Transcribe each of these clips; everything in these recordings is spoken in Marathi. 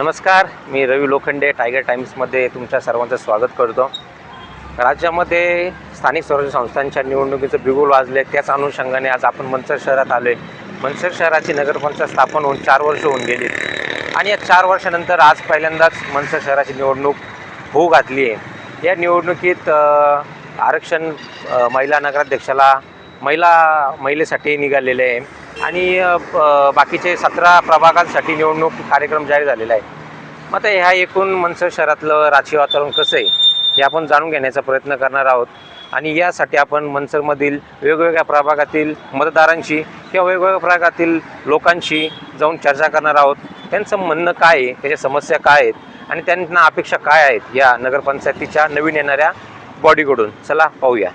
नमस्कार मी रवी लोखंडे टायगर टाईम्समध्ये तुमच्या सर्वांचं स्वागत करतो. राज्यामध्ये स्थानिक स्वराज्य संस्थांच्या निवडणुकीचं बिगुल वाजले त्याच अनुषंगाने आज आपण मनसर शहरात आलो आहे मनसर शहराची नगरपंचायत स्थापन होऊन चार वर्ष होऊन गेली. आणि या चार वर्षानंतर आज पहिल्यांदाच मनसर शहराची निवडणूक होऊ घातली आहे. या निवडणुकीत आरक्षण महिला नगराध्यक्षाला महिला महिलेसाठी निघालेले आहे. आणि बाकीचे सतरा प्रभागांसाठी निवडणूक कार्यक्रम जाहीर झालेला आहे. मग आता ह्या एकूण मनसर शहरातलं राजकीय वातावरण कसं आहे हे आपण जाणून घेण्याचा प्रयत्न करणार आहोत. आणि यासाठी आपण मनसरमधील वेगवेगळ्या प्रभागातील मतदारांशी किंवा वेगवेगळ्या प्रभागातील लोकांशी जाऊन चर्चा करणार आहोत. त्यांचं म्हणणं काय आहे त्याच्या समस्या काय आहेत आणि त्यांना अपेक्षा काय आहेत या नगरपंचायतीच्या नवीन येणाऱ्या बॉडीकडून? चला पाहूया.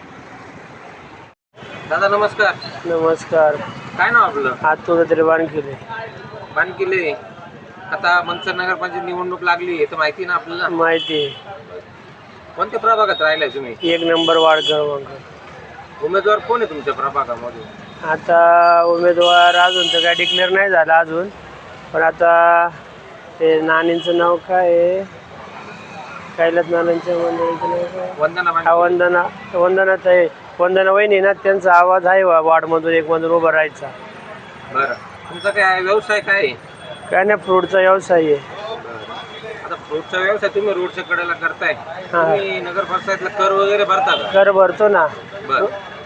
दादा नमस्कार. नमस्कार. काय नाव आपलं? आज तुझं तरी बांधकिले बानकिले आता मनसर नगरपंचायत निवडणूक लागली आहे तर माहिती ना आपल्याला? माहिती आहे. कोणत्या प्रभागात राहिलाय तुम्ही? एक नंबर वाढ क्रमांक. उमेदवार कोण आहे तुमच्या प्रभागामध्ये? आता उमेदवार अजून तर काय डिक्लेअर नाही झाला अजून. पण आता ते नानींचं नाव काय आहे? कैलास नानांच्या मंडळीचं नाव काय? वंदना हा. वंदना. वंदना ताई वंदना वहिनी ना त्यांचा आवाज आहे वा- वार्डमधून एक मधून उभा राहायचा. बरं. तुमचा काय व्यवसाय काय आहे? काय नाही फ्रूटचा व्यवसाय आहे. आता फ्रूटचा व्यवसाय तुम्ही रोडच्या कडेला करताय. तुम्ही नगरपंचायतला कर वगैरे भरता का? भरतो ना. बरं.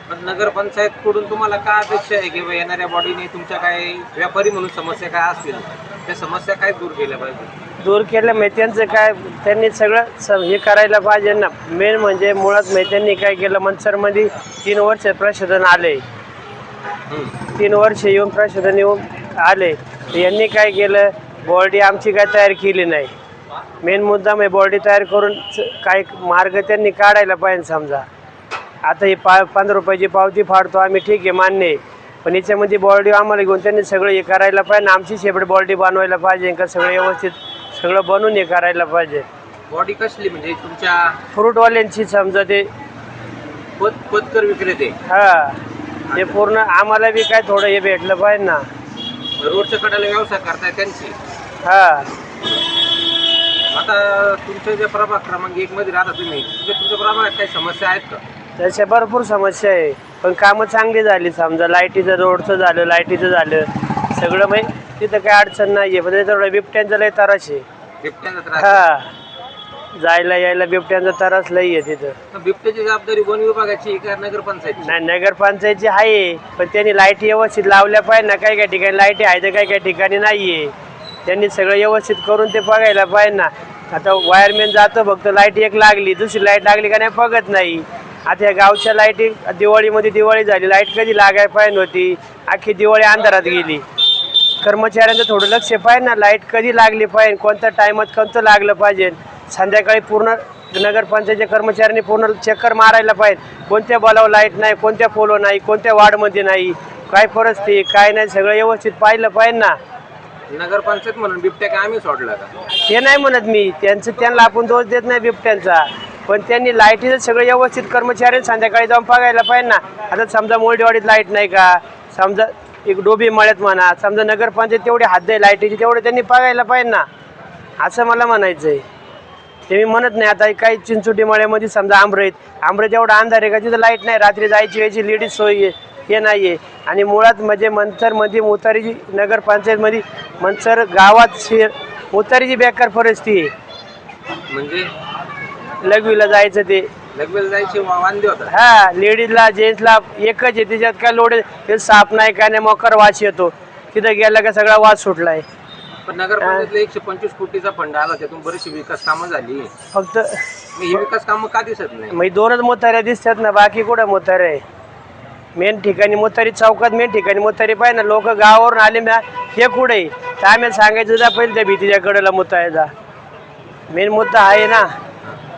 पण नगरपंचायत कडून तुम्हाला काय अपेक्षा आहे की बा येणाऱ्या बॉडीने तुमच्या काय व्यापारी म्हणून समस्या काय असतील? त्या समस्या काय दूर केल्या पाहिजे? दूर केलं. म्हणजे काय त्यांनी सगळं स हे करायला पाहिजे ना. मेन म्हणजे मुळात म्हणजे काय केलं मनसरमध्ये तीन वर्ष प्रशोधन आले. तीन वर्ष येऊन प्रशोधन येऊन आले. यांनी काय केलं? बॉडी आमची काय तयार केली नाही. मेन मुद्दा मी बॉडी तयार करून काही मार्ग त्यांनी काढायला पाहिजे समजा. आता ही पा पंधरा रुपयाची पावती फाडतो आम्ही ठीक आहे मान्य आहे. पण याच्यामध्ये बॉडी आम्हाला घेऊन त्यांनी सगळं हे करायला पाहिजे आमची शेपट बॉडी बनवायला पाहिजे का सगळं व्यवस्थित सगळं बनवून हे करायला पाहिजे. बॉडी कसली म्हणजे तुमच्या फ्रूटवाल्यांची समजा ते. पत पतकर विक्रेते. हा ते पूर्ण आम्हाला बी काय थोडं हे भेटलं पाहिजे ना. रोडच्या कडेला व्यवसाय करताय त्यांची. हा. आता तुमच्या ज्या प्रभाग क्रमांक एक मध्ये राहता तुम्ही. तुमच्या तुमच्या प्रभागात काही समस्या आहेत का? तशा भरपूर समस्या आहे. पण कामं चांगली झाली समजा. लाईटीचं रोडचं झालं लाईटीचं झालं. सगळं म्हणजे तिथं काय अडचण नाही आहे पण त्याच्यामुळे बिबट्यांचं लय त्रास आहे. बिबट्याचा त्रास हा. जायला यायला बिबट्यांचा त्रास लई आहे तिथं. तर बिबट्याची जबाबदारी वन विभागाची आहे का नगरपंचायतची? नाही नगरपंचायतची आहे पण त्यांनी लाईटी व्यवस्थित लावल्या पाहिजे ना. काही काही ठिकाणी लाईटी आहे तर काही काही ठिकाणी नाही आहे त्यांनी सगळं व्यवस्थित करून ते बघायला पाहिजे ना. आता वायरमॅन जातो फक्त लाइट एक लागली. दुसरी लाइट लागली का नाही बघत नाही. आता या गावच्या लाईटी दिवाळीमध्ये दिवाळी झाली. लाइट कधी लागायला पाहिजे होती? अख्खी दिवाळी अंधारात गेली. कर्मचाऱ्यांचं थोडं लक्ष पाहिजे ना. लाइट कधी लागली पाहिजे? कोणत्या टायमात कोणतं लागलं पाहिजे? संध्याकाळी पूर्ण नगरपंचायतच्या कर्मचाऱ्यांनी पूर्ण चक्कर मारायला पाहिजे. कोणत्या बलावर लाइट नाही कोणत्या पोलो नाही कोणत्या वार्डमध्ये नाही काय परिस्थिती काय नाही सगळं व्यवस्थित पाहिलं पाहिजे ना. नगरपंचायत म्हणून बिबट्या काय आम्ही सोडला का? ते नाही म्हणत मी. त्यांचं त्यांना आपण दोष देत नाही बिबट्यांचा. पण त्यांनी लाईटीचं सगळं व्यवस्थित कर्मचारी संध्याकाळी जाऊन बघायला पाहिजे ना. आता समजा मोलडेवाडीत लाइट नाही का? समजा एक डोबी मळ्यात म्हणा समजा नगरपंचायत तेवढी हद्द आहे लाईटीची तेवढे त्यांनी बघायला पाहिजे ना. असं मला म्हणायचं आहे ते मी म्हणत नाही आता काही चिंचोटी मळ्यामध्ये समजा आंबरेत आंबरेत एवढा अंधार आहे का तिथं लाइट नाही. रात्री जायची यायची लेडीज सोय आहे हे नाही आहे आणि मुळात म्हणजे मंथरमध्ये मुतारीची नगरपंचायतमध्ये मंथर गावात शे मुतारीची बेकार परिस्थिती आहे. म्हणजे? लघवीला जायचं ते. हा लेडीजला जेंट्सला एकच आहे त्याच्यात काय लोड ते साप नाही काय नाही मोकर वास येतो. तिथं गेला का सगळा वास सुटलाय. पण नगरपंचायतला एकशे पंचवीस कोटीचा फंड आला त्यातून बरीचशी विकास कामं झाली. फक्त ही विकास कामं का दिसत नाही? मग दोनच मोताऱ्या दिसतात ना बाकी कुठं मोतारे आहे? मेन ठिकाणी मोतारी चौकात मेन ठिकाणी मोतारी पाहिजे ना लोक गावावरून आले ना हे कुठे आहे? तर आम्ही सांगायचं जा पहिले त्या भीतीच्या कडेला मोतायचा मेन मुद्दा आहे ना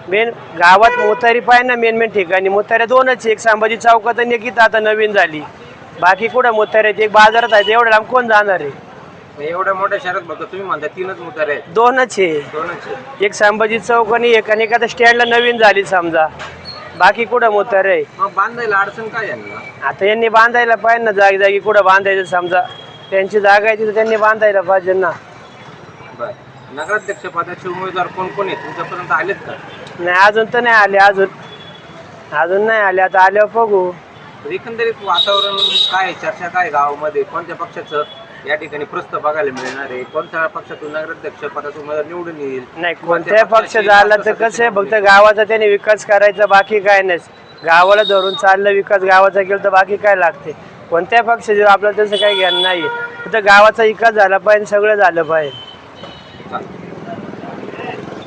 मेन गावात मोतारी पाहिजे ना मेन मेन ठिकाणी. मोताऱ्या दोनच आहे. एक संभाजी चौकात आणि एक इथं आता नवीन झाली. बाकी कुठं मोताऱ्या? एक बाजारात आहे एवढं लांब कोण जाणार आहे? एवढ्या मोठ्या शहरात बघा तुम्ही म्हणता तीनच मुतारे आहेत. दोनच आहे. दोनच आहे. एक संभाजी चौक आणि एक आणि एखाद्या स्टँडला नवीन झाली समजा. बाकी कुठं मोतार आहे मग बांधायला अडचण काय यांना? आता यांनी बांधायला पाहिजे ना जागी जागी कुठं बांधायचं समजा? त्यांची जागा आहे तिथं त्यांनी बांधायला पाहिजे ना. बर. नगराध्यक्ष पदाचे उमेदवार कोण कोण आहेत? तुमच्यापर्यंत आलेत का? नाही अजून तर नाही आले अजून. अजून नाही आले आता आल्यावर बघू. एकंदरीत वातावरण काय आहे? चर्चा काय आहे गावामध्ये? कोणत्या पक्षाचं या ठिकाणी प्रस्त बघायला मिळणार आहे? कोणत्या पक्षातून नगराध्यक्ष पदाचा उमेदवार निवडून येईल? नाही कोणत्याही पक्ष झाला तर कसं आहे? फक्त गावाचा त्याने विकास करायचा बाकी काय नाही. गावाला धरून चाललं विकास गावाचा केलं तर बाकी काय लागते? कोणत्याही पक्षाचे आपलं तसं काही ज्ञान नाही फक्त गावाचा विकास झाला पाहिजे सगळं झालं पाहिजे.